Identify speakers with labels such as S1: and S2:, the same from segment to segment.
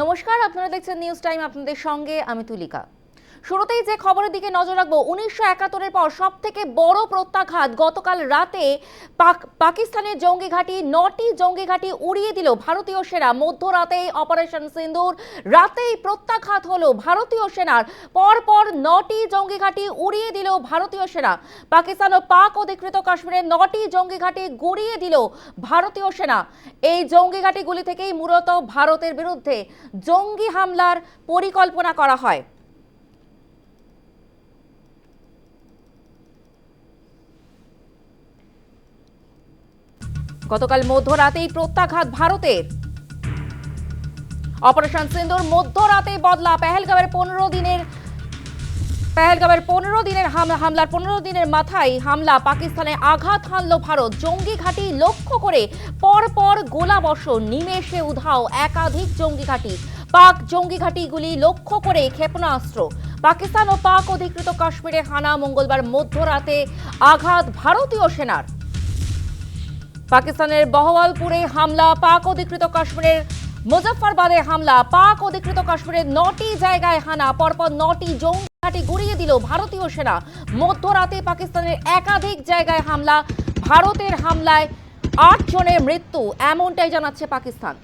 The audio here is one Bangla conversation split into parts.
S1: নমস্কার আপনারা দেখছেন নিউজ টাইম আপনাদের সঙ্গে আমি তুলিকা। শুরুতেই যে খবরের দিকে নজর রাখব, উনিশশো একাত্তরের পর সব থেকে বড় প্রত্যাঘাত গতকাল রাতে পাক- পাকিস্তানের জঙ্গি ঘাঁটি নটি জঙ্গি ঘাঁটি উড়িয়ে দিল ভারতীয় সেনা। মধ্যরাতে অপারেশন সিন্দুর, রাতেই প্রত্যাঘাত হলো ভারতীয় সেনার। পরপর নটি জঙ্গি ঘাঁটি উড়িয়ে দিল ভারতীয় সেনা। পাকিস্তান ও পাক অধিকৃত কাশ্মীরের নটি জঙ্গি ঘাঁটি গুড়িয়ে দিল ভারতীয় সেনা। এই জঙ্গি ঘাঁটিগুলি থেকেই মূলত ভারতের বিরুদ্ধে জঙ্গি হামলার পরিকল্পনা করা হয়। গতকাল মধ্যরাতেই প্রত্যাঘাত ভারতের। অপারেশন সিন্দুর মধ্যরাতে বদলা পেহেলগাঁওয়ের পনেরো দিনের পেহেলগাঁওয়ের পনেরো দিনের হাম- হামলার পনেরো দিনের মাথায় হামলা, পাকিস্তানে আঘাত হানল ভারত। জঙ্গি ঘাঁটি লক্ষ্য করে পরপর গোলাবর্ষণ, নিমেষে উধাও, একাধিক জঙ্গি ঘাঁটি। পাক জঙ্গি ঘাঁটিগুলি লক্ষ্য করে ক্ষেপণাস্ত্র। পাকিস্তান ও পাক অধিকৃত কাশ্মীরে হানা, মঙ্গলবার মধ্যরাতে আঘাত ভারতীয় সেনার। পাকিস্তানের বহওয়ালপুরে হামলা, পাক অধিকৃত কাশ্মীরের মুজফ্ফরবাদে হামলা, পাক অধিকৃত কাশ্মীরের নটি জায়গায় হানা, পরপর নটি জঙ্গি ঘাঁটি গুড়িয়ে দিল ভারতীয় সেনা। মধ্যরাতে পাকিস্তানের একাধিক জায়গায় হামলা, ভারতের হামলায় আট জনের মৃত্যু, এমনটাই জানাচ্ছে পাকিস্তান।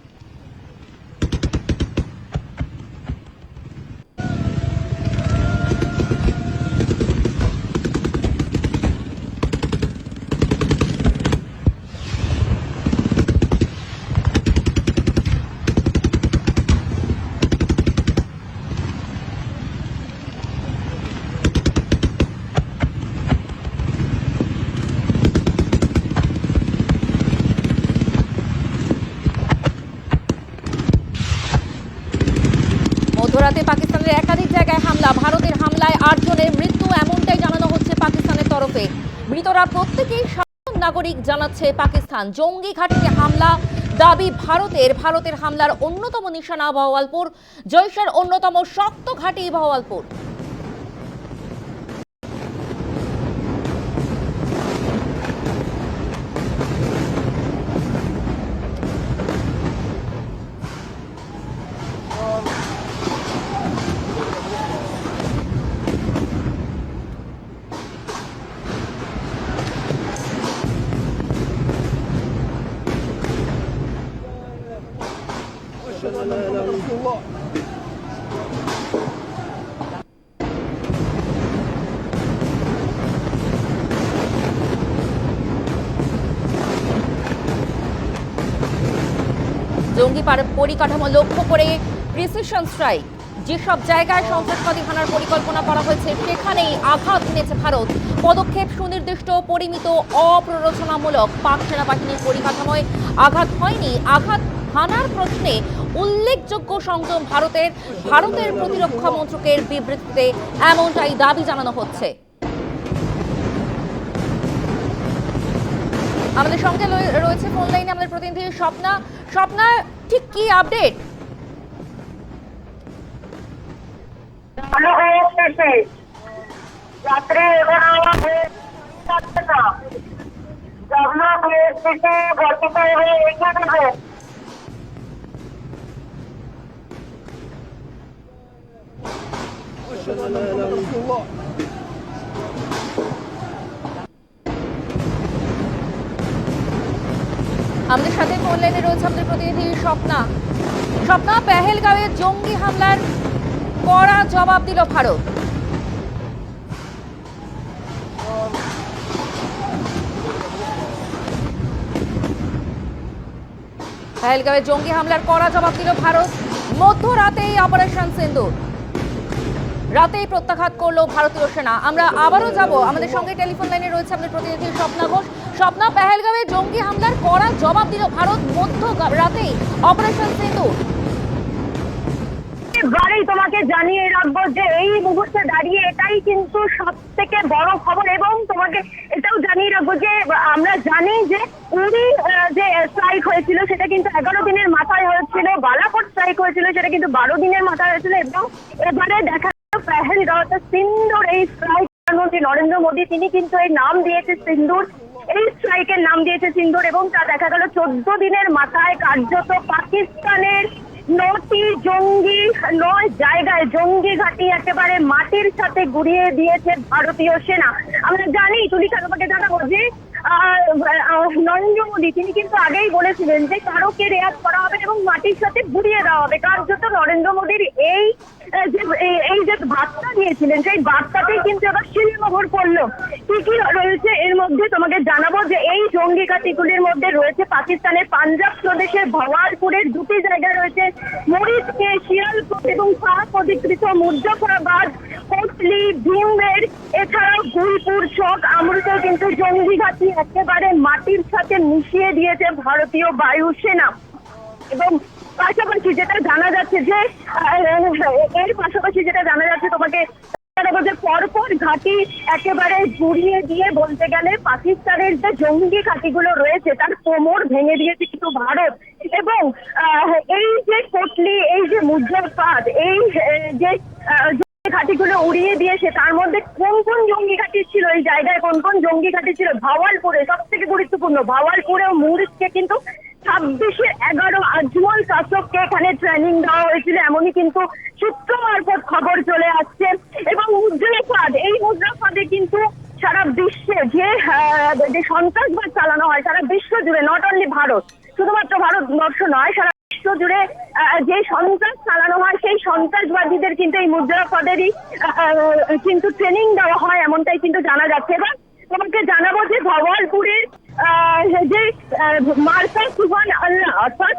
S1: মধ্যরাতে পাকিস্তানের একাধিক জায়গায় হামলা, ভারতের হামলায় আট জনের মৃত্যু, এমনটাই জানানো হচ্ছে পাকিস্তানের তরফে। মৃতরা প্রত্যেকেই সাধারণ নাগরিক জানাচ্ছে পাকিস্তান। জঙ্গি ঘাটিতে হামলা, দাবি ভারতের। ভারতের হামলার অন্যতম নিশানা বহওয়ালপুর জৈশের অন্যতম শক্ত ঘাঁটি বহওয়ালপুর জঙ্গি পার- পরিকাঠামো লক্ষ্য করে প্রিসিশন স্ট্রাইক যেসব জায়গায় সন্ত্রাসবাদী হানার পরিকল্পনা করা হয়েছে, সেখানেই আঘাত এনেছে ভারত। পদক্ষেপ সুনির্দিষ্ট, পরিমিত, অপ্ররোচনামূলক পাক সেনাবাহিনীর পরিকাঠামোয় আঘাত হয়নি। আঘাত হানার প্রশ্নে উল্লেখযোগ্য সংযম ভারতের ভারতের প্রতিরক্ষা মন্ত্রকের বিবৃতিতে এমনটাই দাবি জানানো হচ্ছে। আমাদের সঙ্গে রয়েছে ফোন লাইনে আমাদের প্রতিনিধি স্বপ্না। স্বপ্না ঠিক কি আপডেট
S2: ভালো হয়ে
S1: সাথে ফোন লাইনে রয়েছে আমাদের প্রতিনিধি স্বপ্না। স্বপ্না, পেহেলগাঁওয়ে জঙ্গি হামলার কড়া জবাব দিল ভারত। পেহেলগাঁওয়ে জঙ্গি হামলার কড়া জবাব দিল ভারত। মধ্যরাতেই অপারেশন সিন্দুর। রাতেই প্রত্যাঘাত করল ভারতীয় সেনা। আমরা আবারও যাব। আমাদের সঙ্গে টেলিফোন লাইনে রয়েছে আমাদের প্রতিনিধি স্বপ্না ঘোষ। স্বপ্না পেহেলগাঁওয়ে জঙ্গি হামলার কড়া জবাব দিল ভারত মধ্য রাতেই অপারেশন সিন্দুর
S2: এবারেই তোমাকে জানিয়ে রাখব যে এই মুহূর্তে দাঁড়িয়ে এটাই কিন্তু সব থেকে বড় খবর এবং তোমাকে এটাও জানিয়ে রাখব যে, আমরা জানি যে উড়ি যে স্ট্রাইক হয়েছিল সেটা কিন্তু এগারো দিনের মাথায় হয়েছিল, বালাকোট স্ট্রাইক হয়েছিল সেটা কিন্তু বারো দিনের মাথায় হয়েছিল এবং এবারে দেখা গেল পেহেলগাঁওতে সিন্দুর এই স্ট্রাইক প্রধানমন্ত্রী নরেন্দ্র মোদী, তিনি কিন্তু এই নাম দিয়েছে সিন্দুর এই স্ট্রাইকের নাম দিয়েছে সিন্ধুর এবং তা দেখা গেল চোদ্দ দিনের মাথায়, কার্যত পাকিস্তানের নটি জঙ্গি, নয় জায়গায় জঙ্গি ঘাঁটি একেবারে মাটির সাথে গুড়িয়ে দিয়েছে ভারতীয় সেনা। আমরা জানি, তুলিকা তোমাকে জানাব যে নরেন্দ্র মোদী, তিনি কিন্তু আগেই বলেছিলেন যে কারোকে রেয়াত করা হবে এবং মাটির সাথে গুড়িয়ে দেওয়া হবে। কার্যত নরেন্দ্র মোদীর এই যে এই- যে বার্তা দিয়েছিলেন, সেই বার্তাতেই কিন্তু এবার শিলমোহর পড়ল। কি কি রয়েছে এর মধ্যে তোমাকে জানাব যে এই জঙ্গি ঘাঁটিগুলির মধ্যে রয়েছে পাকিস্তানের পাঞ্জাব প্রদেশের ভওয়ালপুরের দুটি জায়গায় রয়েছে মরিচকে, শিয়ালকোট এবং পাক অধিকৃত মুজফরাবাদ কোটলি, ভীমবের, এছাড়াও গুলপুর, চক আমরুতেও কিন্তু জঙ্গি ঘাঁটি একেবারে মাটির সাথে মিশিয়ে দিয়েছে ভারতীয় বায়ুসেনা। এবং পাশাপাশি যেটা জানা যাচ্ছে যে এর পাশাপাশি যেটা জানা যাচ্ছে তোমাকে পরপর ঘাঁটি একেবারে গুড়িয়ে দিয়ে বলতে গেলে পাকিস্তানের যে জঙ্গি ঘাঁটিগুলো রয়েছে, তার কোমর ভেঙে দিয়েছে কিন্তু ভারত। এবং এই যে কোটলি, এই যে মুজফাদ এই যে ঘাঁটিগুলো উড়িয়ে দিয়েছে, তার মধ্যে কোন কোন জঙ্গি ঘাঁটি ছিল এই জায়গায়? কোন কোন জঙ্গি ঘাঁটি ছিল? ভাওয়ালপুরে সব থেকে গুরুত্বপূর্ণ, ভাওয়ালপুরে ও মুরিদকে কিন্তু ছাব্বিশে এগারো ট্রেনিং দেওয়া হয়েছিল এমনই কিন্তু সূত্র মারফত খবর চলে আসছে। এবং মুদ্রাফাদ এই মুদ্রাফাদে কিন্তু সারা বিশ্বে যে যে সন্ত্রাসবাদ চালানো হয় সারা বিশ্ব জুড়ে নট অনলি ভারত শুধুমাত্র ভারতবর্ষ নয় সারা বিশ্ব জুড়ে যে সন্ত্রাস চালানো হয় সেই সন্ত্রাসবাদীদের কিন্তু এই মুদ্রাফাদেরই কিন্তু ট্রেনিং দেওয়া হয় এমনটাই কিন্তু জানা যাচ্ছে। এবার তোমাকে জানাব যে ভবালপুরের আহ, যে মার্কা সুবান আল্লাহ অর্থাৎ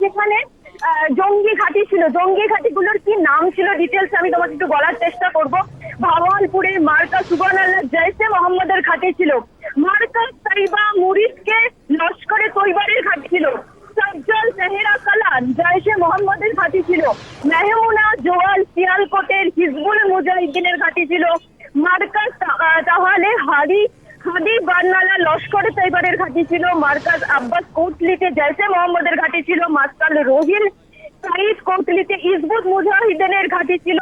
S2: যেখানে জঙ্গি ঘাঁটি ছিল। জঙ্গি ঘাঁটিগুলোর কি নাম ছিল ডিটেলস আমি তোমাকে একটু বলার চেষ্টা করব। ভাওয়ালপুরের মার্কা সুবান আল্লাহ জৈসে মোহাম্মদের ঘাঁটি ছিল। মার্কা সাইবা মুরিদকে লস্করে তৈবারের ঘাঁটি ছিল। সজ্জল সেহেরা কালান জয়সে মোহাম্মদের ঘাঁটি ছিল। মেহমুনা জোয়াল সিয়ালকোটের হিজবুল মুজাহিদিনের ঘাঁটি ছিল। আহ, তাহলে হাদি হাদি বার্নালা লস্করে তৈবারের ঘাঁটি ছিল। মার্কাজ আব্বাস কোটলিতে জয়সে মোহাম্মদের ঘাঁটি ছিল। মাস্তাল রোহিল সাইদ কোটলিতে ইসবুত মুজাহিদিনের ঘাঁটি ছিল।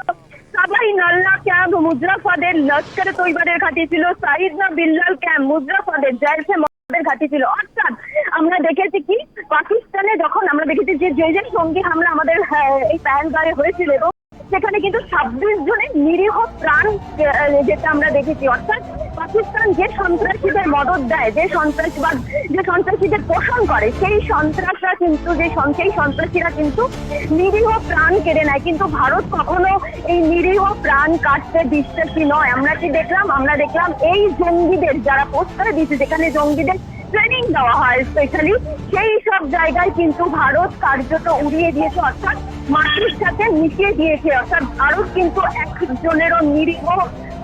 S2: সাবাই নাল্লা ক্যাম্প মুজরাফাদের লস্করে তৈবারের ঘাঁটি ছিল। সাইদ না বিল্লাল ক্যাম্প মুজরাফাদের জয়সে মোহাম্মদের ঘাঁটি ছিল। অর্থাৎ আমরা দেখেছি কি পাকিস্তানে যখন আমরা দেখেছি যে যে সঙ্গী হামলা আমাদের হ্যাঁ, এই প্যানগারে হয়েছিল এবং সেখানে কিন্তু ছাব্বিশ জনের নিরীহ প্রাণ যেটা আমরা দেখেছি, অর্থাৎ পাকিস্তান যে সন্ত্রাসীদের মদত দেয়, যে সন্ত্রাসবাদ, যে সন্ত্রাসীদের পোষণ করে, সেই সন্ত্রাসরা কিন্তু, যে সেই সন্ত্রাসীরা কিন্তু নিরীহ প্রাণ কেড়ে নেয়। কিন্তু ভারত কখনো এই নিরীহ প্রাণ কাটতে বিশ্বাসী নয়। আমরা কি দেখলাম? আমরা দেখলাম এই জঙ্গিদের যারা পোস্টারে দিয়েছে, যেখানে জঙ্গিদের ট্রেনিং দেওয়া হয় স্পেশালি সেই সব জায়গায় কিন্তু ভারত কার্যত উড়িয়ে দিয়েছে। অর্থাৎ মাটির সাথে মিশিয়ে দিয়েছে, অর্থাৎ ভারত কিন্তু একজনেরও নিরীহ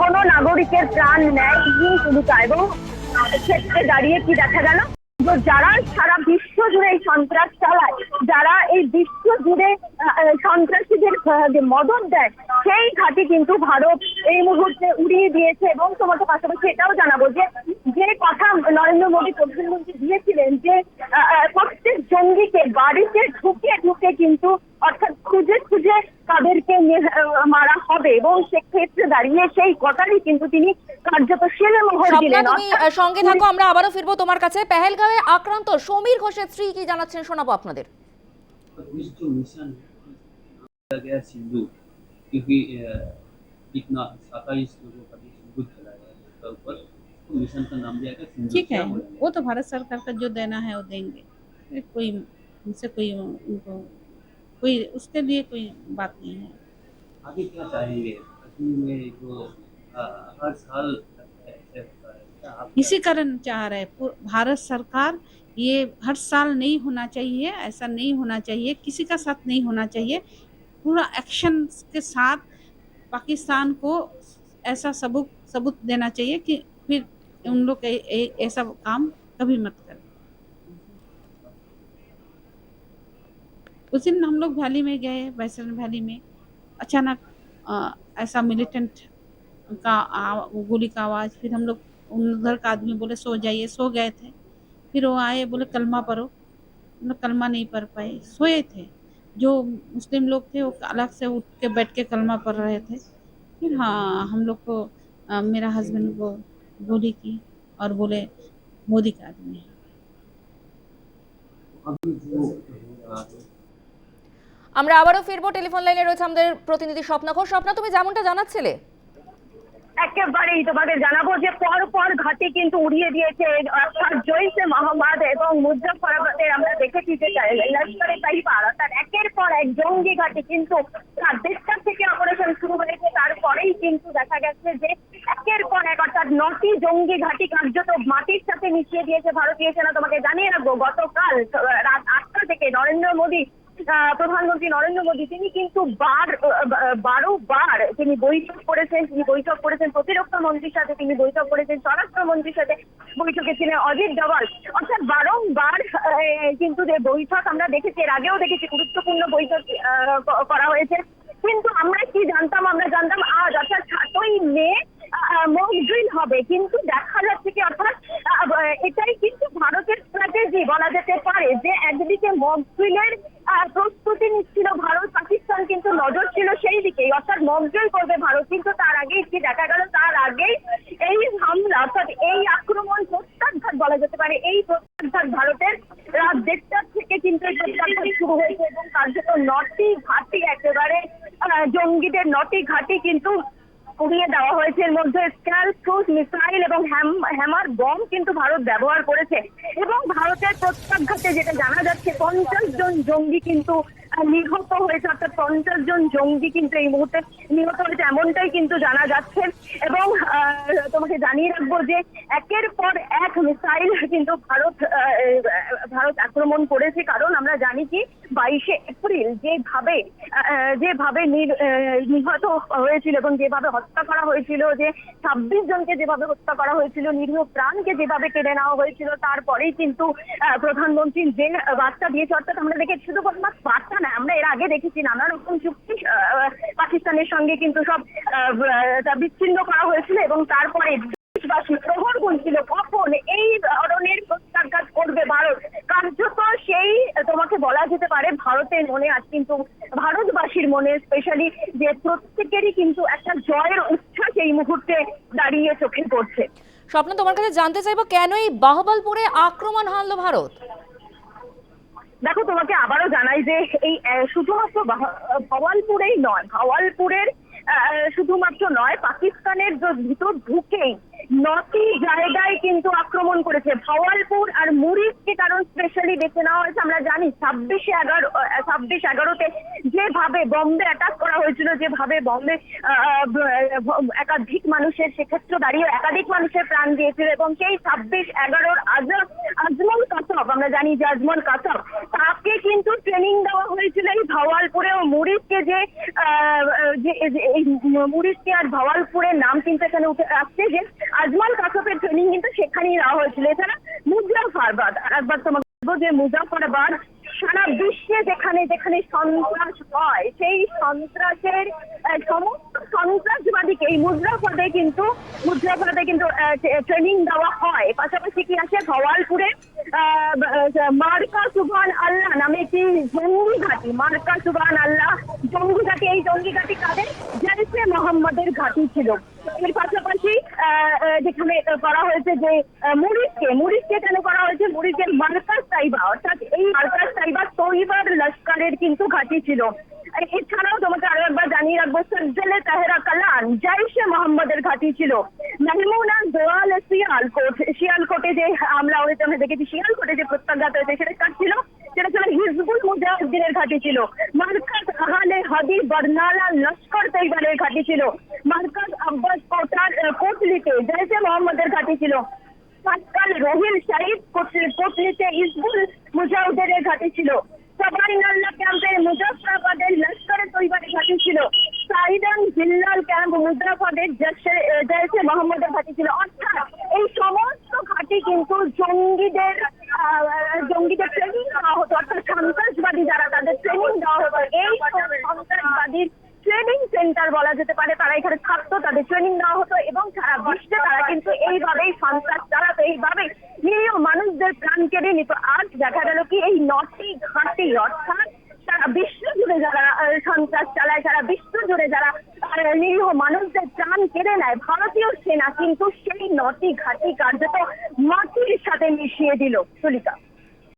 S2: কোনো নাগরিকের প্রাণ নেয়নি ভূমিকা এবং ক্ষেত্রে দাঁড়িয়ে কি দেখা গেল? যারা সারা বিশ্ব জুড়ে এই সন্ত্রাস চালায়, যারা এই বিশ্ব জুড়ে সন্ত্রাসীদের মদত দেয়, সেই ঘাঁটি কিন্তু ভারত এই মুহূর্তে উড়িয়ে দিয়েছে। এবং তোমাকে পাশাপাশি এটাও জানাব যে যে কথা নরেন্দ্র মোদী প্রধানমন্ত্রী দিয়েছিলেন যে প্রত্যেক জঙ্গিকে বাড়িতে ঢুকে ঢুকে কিন্তু মারা হবে এবং সেক্ষেত্রে দাঁড়িয়ে সেই কথারই কিন্তু তিনি কার্যত সেলে মোহর
S1: স্বপ্না
S2: দিলেন
S1: তুমি আহ, সঙ্গে থাকো আমরা আবারও ফিরবো তোমার কাছে পেহেলগাঁওয়ে আক্রান্ত সমীর ঘোষের স্ত্রী কি জানাচ্ছেন শোনাবো আপনাদের
S3: इस जो मिशन किया गया सिंधु क्योंकि अ, इतना सत्ताईस लोगों का जो सिंधु चला गया उसका ऊपर तो मिशन का नाम दिया गया सिंधु
S4: ठीक है
S3: क्या बोलेंगे?
S4: वो तो भारत सरकार का जो देना है वो देंगे ये कोई उनसे कोई उनको कोई उसके लिए कोई बात नहीं है
S3: आगे क्या चाहेंगे? में जो हर साल
S4: इसी कारण चाह रहे भारत सरकार ये हर साल नहीं होना चाहिए, ऐसा नहीं होना चाहिए, किसी का साथ नहीं होना चाहिए। पूरा एक्शन के साथ पाकिस्तान को ऐसा सबूत सबूत देना चाहिए कि फिर उन लोग ऐसा काम कभी मत करें। उस दिन हम लोग वैली में गए वैसरन वैली में। अचानक ऐसा मिलिटेंट का गोली का आवाज़ फिर हम लोग उधर का आदमी बोले सो जाइए। सो गए थे। फिर वो आए बोले कलमा पढ़ो। हम लोग कलमा नहीं पढ़ पाए। सोए थे। जो मुस्लिम लोग थे वो अलग से उठ के बैठ के कलमा पढ़ रहे थे। फिर हाँ हम लोग को अ, मेरा हस्बैंड को गोली की और बोले मोदी का आदमी है।
S1: আমরা আবারও ফিরবো, টেলিফোন লাইনে রয়েছে আমাদের প্রতিনিধি স্বপ্না ঘোষ। স্বপ্না, তুমি যেমনটা জানাচ্ছিলে?
S2: একেবারেই তোমাকে জানাব যে পর পর ঘাটি কিন্তু উড়িয়ে দিয়েছে অর্থাৎ জৈশে মোহাম্মদ এবং মুজফরাবাদে আমরা দেখেছি যে লস্করে তাইবার অর্থাৎ একের পর এক জঙ্গি ঘাটি কিন্তু তার দেশটার থেকে অপারেশন শুরু হয়েছে। তারপরেই কিন্তু দেখা গেছে যে একের পর এক, অর্থাৎ নটি জঙ্গি ঘাটি কার্যত মাটির সাথে মিশিয়ে দিয়েছে। ভারতীয় সেনা তোমাকে জানিয়ে রাখব, গতকাল রাত আটটা থেকে নরেন্দ্র মোদী প্রধানমন্ত্রী নরেন্দ্র মোদী, তিনি কিন্তু বার বারো বার তিনি বৈঠক করেছেন, তিনি বৈঠক করেছেন প্রতিরক্ষা মন্ত্রীর সাথে, তিনি বৈঠক করেছেন স্বরাষ্ট্র মন্ত্রীর সাথে, বৈঠকে ছিলেন অজিত ডোভাল। অর্থাৎ বারংবার কিন্তু যে বৈঠক আমরা দেখেছি, এর আগেও দেখেছি, গুরুত্বপূর্ণ বৈঠক করা হয়েছে। কিন্তু আমরা কি জানতাম, আমরা জানতাম আজ, অর্থাৎ সাতই মে মক ড্রিল হবে। কিন্তু দেখা যাচ্ছে কি, অর্থাৎ এটাই কিন্তু ভারতের স্ট্র্যাটেজি বলা যেতে পারে যে একদিকে মক ড্রিলের প্রস্তুতি নিচ্ছিল ভারত, পাকিস্তান কিন্তু নজর ছিল সেই দিকেই। অর্থাৎ মক ড্রিল করবে ভারত, কিন্তু তার আগেই কি দেখা গেল, তার আগেই এই হামলা, অর্থাৎ এই আক্রমণ প্রত্যাঘাত বলা যেতে পারে, এই প্রত্যাঘাত ভারতের রাত দেড়টার থেকে কিন্তু এই প্রত্যাঘাত শুরু হয়েছে এবং কার্যত নটি ঘাটি একেবারে জঙ্গিদের নটি ঘাটি কিন্তু উড়িয়ে দেওয়া হয়েছে। এর মধ্যে স্ক্যাল ক্রুজ মিসাইল এবং হ্যাম- হ্যামার বম কিন্তু ভারত ব্যবহার করেছে। এবং ভারতের প্রত্যাঘাতে যেটা জানা যাচ্ছে, পঞ্চাশ জন জঙ্গি কিন্তু নিহত হয়েছে অর্থাৎ পঞ্চাশ জন জঙ্গি কিন্তু এই মুহূর্তে নিহত হয়েছে, এমনটাই কিন্তু জানা যাচ্ছে। এবং তোমাকে জানিয়ে রাখব যে একের পর এক মিসাইল কিন্তু ভারত ভারত আক্রমণ করেছে। কারণ আমরা জানি কি, বাইশে এপ্রিল যেভাবে যেভাবে নিহত হয়েছিল এবং যেভাবে হত্যা করা হয়েছিল, যে ছাব্বিশ জনকে যেভাবে হত্যা করা হয়েছিল, নিরীহ প্রাণকে যেভাবে কেড়ে নেওয়া হয়েছিল, তারপরেই কিন্তু প্রধানমন্ত্রী যে বার্তা দিয়েছে, অর্থাৎ আমরা দেখেছি শুধু বার্তা না আমরা এর আগে দেখেছি নানা রকম চুক্তি পাকিস্তানের সঙ্গে কিন্তু সব বিচ্ছিন্ন করা হয়েছিল এবং তারপরে দেশবাসী প্রহর গুনছিল কখন এই ধরনের প্রত্যাঘাত করবে ভারত। কার্যত সেই, তোমাকে বলা যেতে পারে, ভারতের মনে আজ কিন্তু ভারতবাসীর মনে স্পেশালি যে প্রত্যেকেরই কিন্তু একটা জয়ের উচ্ছ্বাস এই মুহূর্তে দাঁড়িয়ে চোখে পড়ছে।
S1: স্বপ্ন তোমার কাছে জানতে চাইব, কেন এই বাহবলপুরে আক্রমণ হানলো ভারত?
S2: দেখো, তোমাকে আবারও জানাই যে এই শুধুমাত্র ভাওয়ালপুরেই নয়, ভাওয়ালপুরের শুধুমাত্র নয়, পাকিস্তানের ভিতর ঢুকেই নটি জায়গায় কিন্তু আক্রমণ করেছে। ভাওয়ালপুর আর মুরিদকে কারণ স্পেশালি বেছে নেওয়া হয়েছে, আমরা জানি ছাব্বিশে এগারো ছাব্বিশ এগারোতে যেভাবে বম্বে অ্যাটাক করা হয়েছিল, যেভাবে বম্বে একাধিক মানুষের সেক্ষেত্রে দাঁড়িয়ে একাধিক মানুষের প্রাণ দিয়েছিল এবং সেই ছাব্বিশ এগারোর আজ আজমল কাসব, আমরা জানি যে আজমল কাসব, তাকে কিন্তু ট্রেনিং দেওয়া হয়েছিল এই ভাওয়ালপুরে ও মুরিদকে যে মুরিদকে আর ভাওয়ালপুরের নাম কিন্তু এখানে উঠে আসছে যে আজমল কাসবের ট্রেনিং কিন্তু সেখানেই নেওয়া হয়েছিল। এছাড়া মুজাফরবাদ একবার তোমাকে বলব যে মুজাফরবাদ সারা বিশ্বে যেখানে যেখানে সন্ত্রাস হয়, সেই সন্ত্রাসের সমস্ত সন্ত্রাসবাদীকে এই মুদ্রাপদে কিন্তু মুদ্রাপদে কিন্তু ট্রেনিং দেওয়া হয়। পাশাপাশি কি আছে? ভওয়ালপুরে মার্কা সুবহান আল্লাহ নামে একটি জঙ্গি ঘাঁটি। মার্কা সুবহান আল্লাহ, জঙ্গি ঘাঁটি। এই জঙ্গি ঘাঁটি কাদের? জৈসে মোহাম্মদের ঘাঁটি ছিল। এর পাশাপাশি যেখানে করা হয়েছে যে মুরিদকে মুরিদকে কেন করা হয়েছে? মুরিদের মার্কাস তাইবা। অর্থাৎ এই মার্কাস তাইবা তৈবার লস্করের কিন্তু ঘাঁটি ছিল। এছাড়াও তোমাকে আরও একবার জানিয়ে রাখব, সজ্জলে তাহেরা কালান জৈশে মোহাম্মদের ঘাঁটি ছিল। মেহমুনা দোয়াল শিয়ালকোট শিয়ালকোটে যে হামলা হয়েছে, আমরা দেখেছি শিয়ালকোটে যে প্রত্যাঘাত হয়েছে, সেটা কার ছিল? সেটা ছিল হিজবুল মুজাহিদ্দিনের ঘাঁটি ছিল। মার্কাজ আহলে হাদি বর্নালা লস্কর তৈবারের ঘাঁটি ছিল। মার্কাজ আব্বাস কোটার কোটলিতে জৈশে মোহাম্মদের ঘাঁটি ছিল। পাটকাল রহিল শাহিদ কোট- কোটলিতে হিজবুল মুজাহিদের ঘাঁটি ছিল। ছিল ক্যাম্প ঘাঁটি ছিল অর্থাৎ এই সমস্ত ঘাঁটি কিন্তু জঙ্গিদের জঙ্গিদের ট্রেনিং দেওয়া হতো। অর্থাৎ সন্ত্রাসবাদী যারা